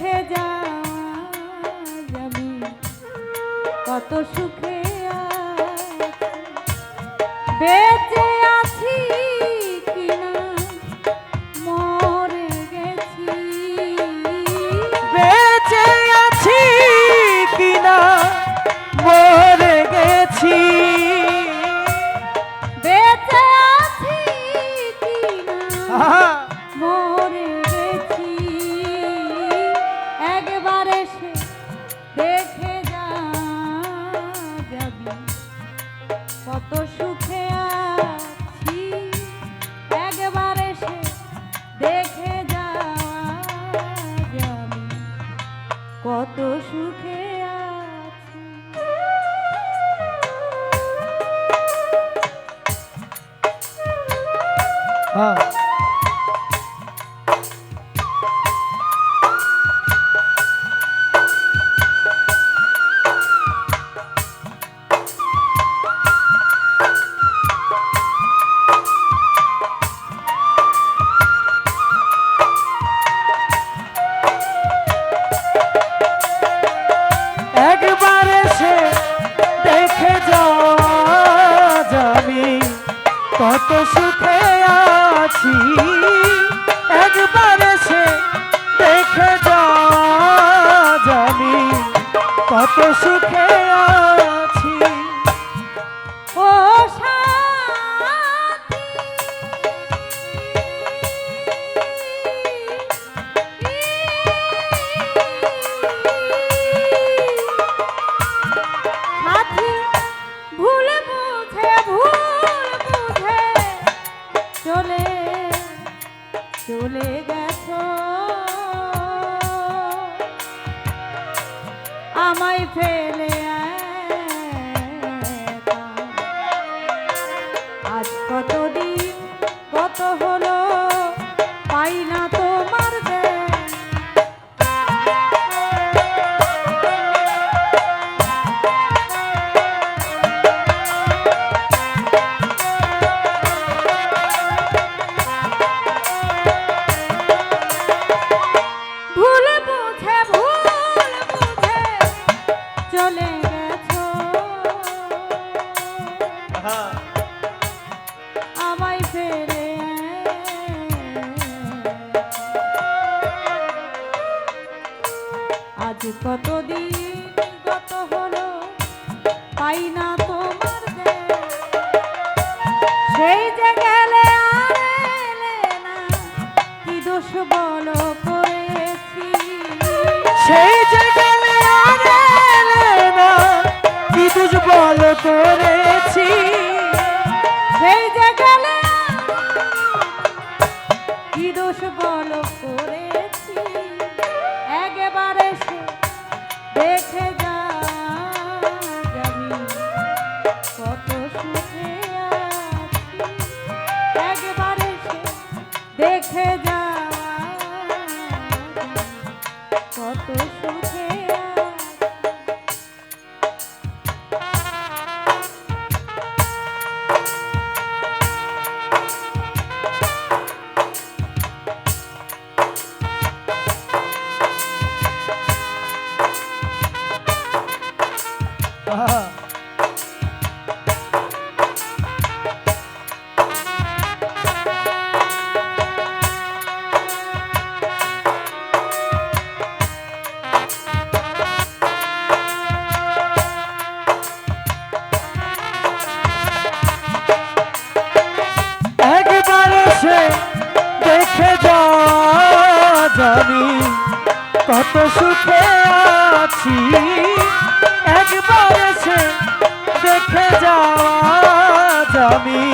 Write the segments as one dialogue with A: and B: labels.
A: রেখে যা যাবি কত সুখে কত সুখে আছি। আজ কতদিন? কত হলো? পাই না
B: Swami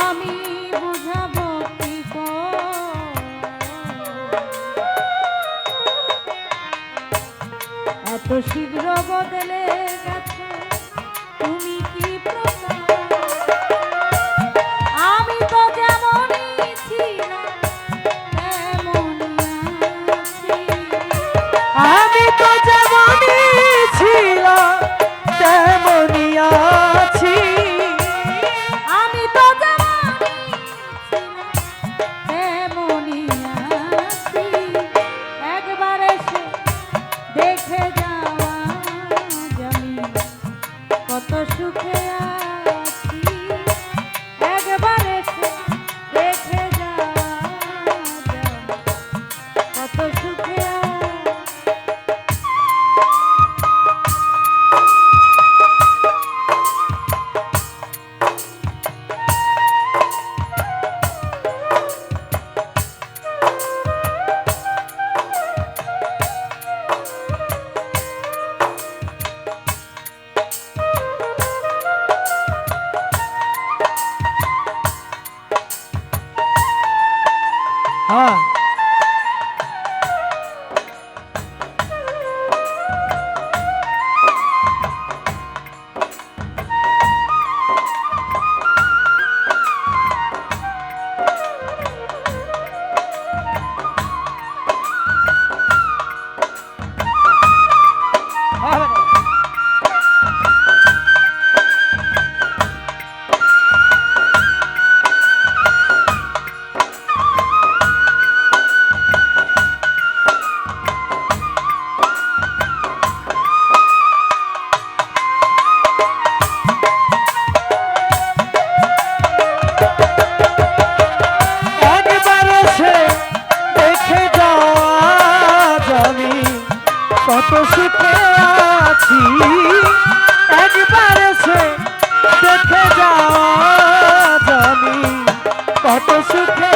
B: আমি বুঝাব
A: এত শীঘ্র বদলে গেছে बहुत सुख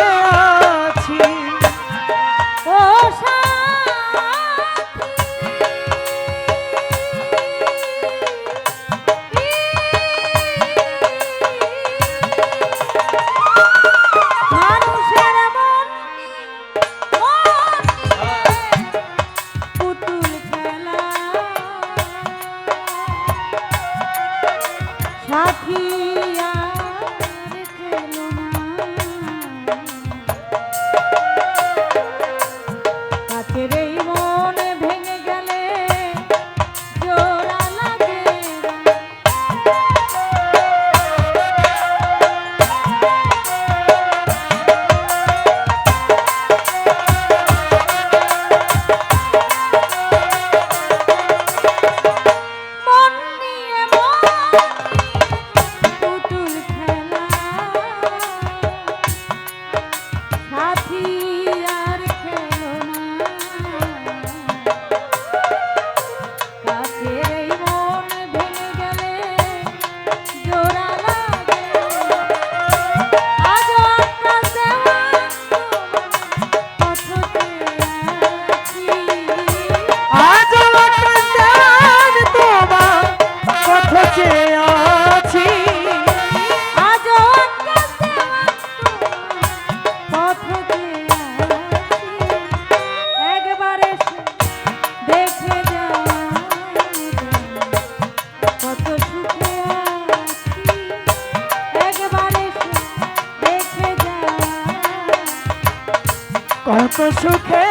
A: কত সুখে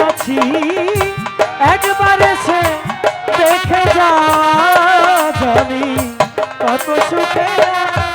A: আছি। একবার সে দেখে
B: যা জানি কত সুখে
A: আছি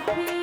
A: happy.